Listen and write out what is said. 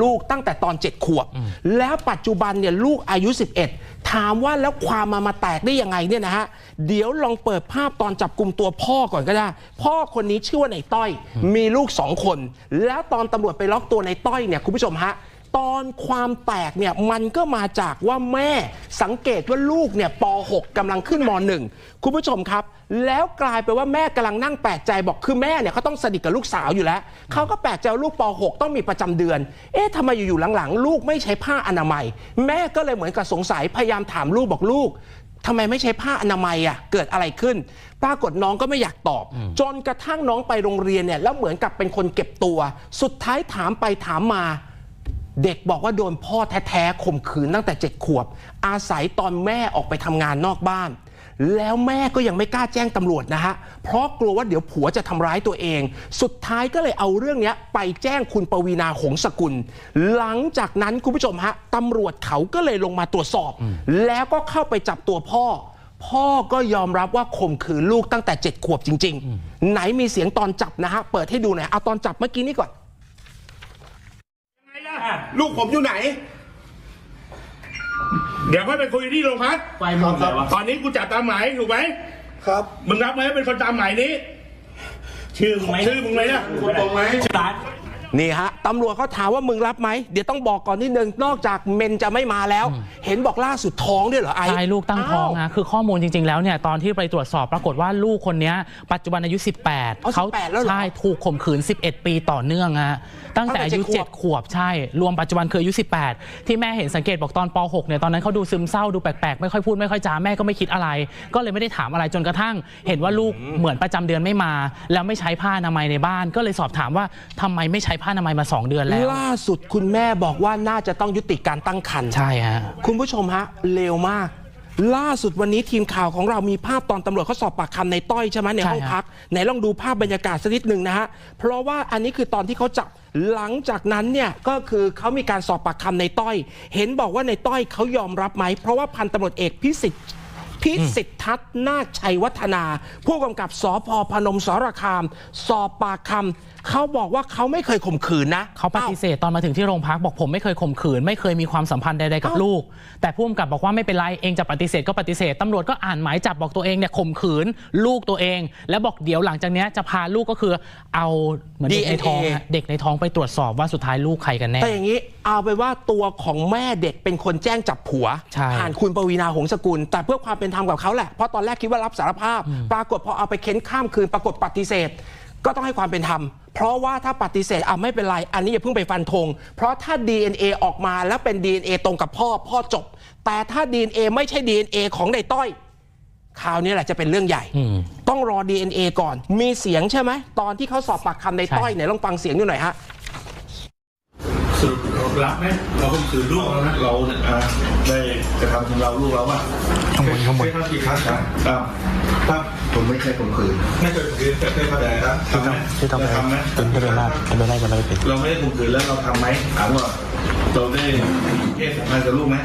ลูกตั้งแต่ตอน 7 ขวบ แล้วปัจจุบันเนี่ยลูกอายุ 11 ถามว่าแล้วความมามาแตกได้ยังไงเนี่ยนะฮะ เดี๋ยวลองเปิดภาพตอนจับกลุ่มตัวพ่อก่อนก็ได้ พ่อคนนี้ชื่อว่าในต้อย มีลูกสองคน แล้วตอนตำรวจไปล็อกตัวในต้อยเนี่ยคุณผู้ชมฮะ ตอนความแตกเนี่ยมันก็มาจากว่าแม่สังเกตว่าลูกเนี่ยป .6 กำลังขึ้นม .1 คุณผู้ชมครับ แล้วกลายไปว่าแม่กำลังนั่งแปลกใจบอกคือแม่เนี่ยเขาต้องสนิทกับลูกสาวอยู่แล้วเขาก็แปลกใจว่าลูกป .6 ต้องมีประจำเดือน เอ๊ะทำไมอยู่ๆหลังๆ ลูกไม่ใช้ผ้าอนามัย แม่ก็เลยเหมือนกับสงสัยพยายามถามลูกบอกลูกทำไมไม่ใช้ผ้าอนามัยอะเกิดอะไรขึ้น ปรากฏน้องก็ไม่อยากตอบ จนกระทั่งน้องไปโรงเรียนเนี่ยแล้วเหมือนกับเป็นคนเก็บตัว สุดท้ายถามไปถามมา เด็กบอกว่าโดนพ่อแท้ๆข่มขืนตั้งแต่เจ็ดขวบ อาศัยตอนแม่ออกไปทำงานนอกบ้าน แล้วแม่ก็ยังไม่กล้าแจ้งตำรวจนะฮะ เพราะกลัวว่าเดี๋ยวผัวจะทำร้ายตัวเอง สุดท้ายก็เลยเอาเรื่องนี้ไปแจ้งคุณปวีนาหงสกุล หลังจากนั้นคุณผู้ชมฮะตำรวจเขาก็เลยลงมาตรวจสอบ แล้วก็เข้าไปจับตัวพ่อ พ่อก็ยอมรับว่าข่มขืนลูกตั้งแต่เจ็ดขวบจริง ๆ ไหนมีเสียงตอนจับนะฮะเปิดให้ดูหน่อยเอาตอนจับเมื่อกี้นี้ก่อน ล่ะลูกผมอยู่ไหน เดี๋ยวค่อยไปคุยที่โรงพักไฟหมดเลยวะตอนนี้กูจับตามหมายถูกไหมครับ มึงรับไหมว่าเป็นคนตามหมายนี้ ชื่อมึงไหมชื่อมึงไหมนะ คุณตรงไหมร้าน นี่ฮะตำรวจเขาถามว่ามึงรับไหม เดี๋ยวต้องบอกก่อนนิดนึง นอกจากเมนจะไม่มาแล้ว เห็นบอกล่าสุดท้องด้วยเหรอไอ้ใช่ลูกตั้งท้องาวนะคือข้อมูลจริง ๆ แล้วเนี่ยตอนที่ไปตรวจสอบปรากฏว่าลูกคนเนี้ยปัจจุบันอายุ 18อ๋อ18แล้วเหรอใช่ถูกข่มขืน 11 ปีต่อเนื่องฮะตั้งแต่อายุตั้งแต่เจ็ดขวบ7ขวบใช่ รวมปัจจุบันคืออายุ 18 ที่แม่เห็นสังเกตบอกตอนป .6 เนี่ยตอนนั้นเขาดูซึมเศร้าดูแปลกๆ ไม่ค่อยพูดไม่ค่อยจาแม่ก็ไม่คิดอะไร ก็เลยไม่ได้ถามอะไรจนกระทั่ง เห็นว่าลูกเหมือนประจำเดือนไม่มา แล้วไม่ใช้ผ้าอนามัยในบ้าน ก็เลยสอบถามว่าทำไมไม่ใช้ผ้าอนามัยมาสองเดือนแล้ว ล่าสุดคุณแม่บอกว่าน่าจะต้องยุติการตั้งครรภ์ใช่ฮะ คุณผู้ชมฮะเร็วมาก ล่าสุดวันนี้ทีมข่าวของเรามีภาพตอนตำรวจเขาสอบปากคำในต้อยใช่ไหมในใช่ห้องฮะพักไหนลองดูภาพบรรยากาศสักนิดหนึ่งนะฮะเพราะว่าอันนี้คือตอนที่เขาจับหลังจากนั้นเนี่ยก็คือเขามีการสอบปากคำในต้อย เห็นบอกว่าในต้อยเขายอมรับไหมเพราะว่าพันตำรวจเอกพิสิทธิ์ พิสิทธัตน์นาคชัยวัฒนา ผู้กำกับสพพนมสารคาม สอบปากคำเขาบอกว่าเขาไม่เคยข่มขืนนะ เขาปฏิเสธตอนมาถึงที่โรงพักบอกผมไม่เคยข่มขืน ไม่เคยมีความสัมพันธ์ใดๆกับเอ้าลูก แต่ผู้กำกับบอกว่าไม่เป็นไรเองจะปฏิเสธก็ปฏิเสธตำรวจก็อ่านหมายจับบอกตัวเองเนี่ยข่มขืนลูกตัวเอง แล้วบอกเดี๋ยวหลังจากเนี้ยจะพาลูกก็คือเอาเหมือนเด็กในท้องอะเด็กในท้องไปตรวจสอบว่าสุดท้ายลูกใครกันแน่แต่อย่างนี้เอาไปนว่าตัวของแม่เด็กเป็นคนแจ้งจับผัวใช่ผ่านคุณปวีนาหงสกุล แต่เพื่อความเป็นธรรมกับเขาแหละเพราะตอนแรกคิดว่ารับสารภาพ ปรากฏพอเอาไปเค้นข้ามคืน ปรากฏปฏิเสธ ก็ต้องให้ความเป็นธรรม เพราะว่าถ้าปฏิเสธอะไม่เป็นไร อันนี้อย่าเพิ่งไปฟันธงเพราะถ้า DNA ออกมาแล้วเป็น DNA ตรงกับพ่อพ่อจบ แต่ถ้า DNA ไม่ใช่ DNA ของในต้อยคราวนี้แหละจะเป็นเรื่องใหญ่อืมต้องรอ DNA ก่อน มีเสียงใช่ไหมตอนที่เขาสอบปากคำในต้อยไหนลองฟังเสียงดูหน่อยฮะส รุปเรารับไหมเราข่มขืนลูกเรานะเราเนี่ยอ่าได้กระทำชำเราลูกเราป่ะข้างบนข้างบน เคยทำกี่ครั้งครับครับถ้าผมไม่เคยข่มขืนไม่เคยข่มขืนแต่เคยทำแต่ทำไหมที่ทำไปทำไหมเป็นไปได้มากเป็นไปได้จะไม่เป็น เราไม่ได้ข่มขืนแล้วเราทำไหมถามว่าเราได้เพศสัมพันธ์กับลูกไหม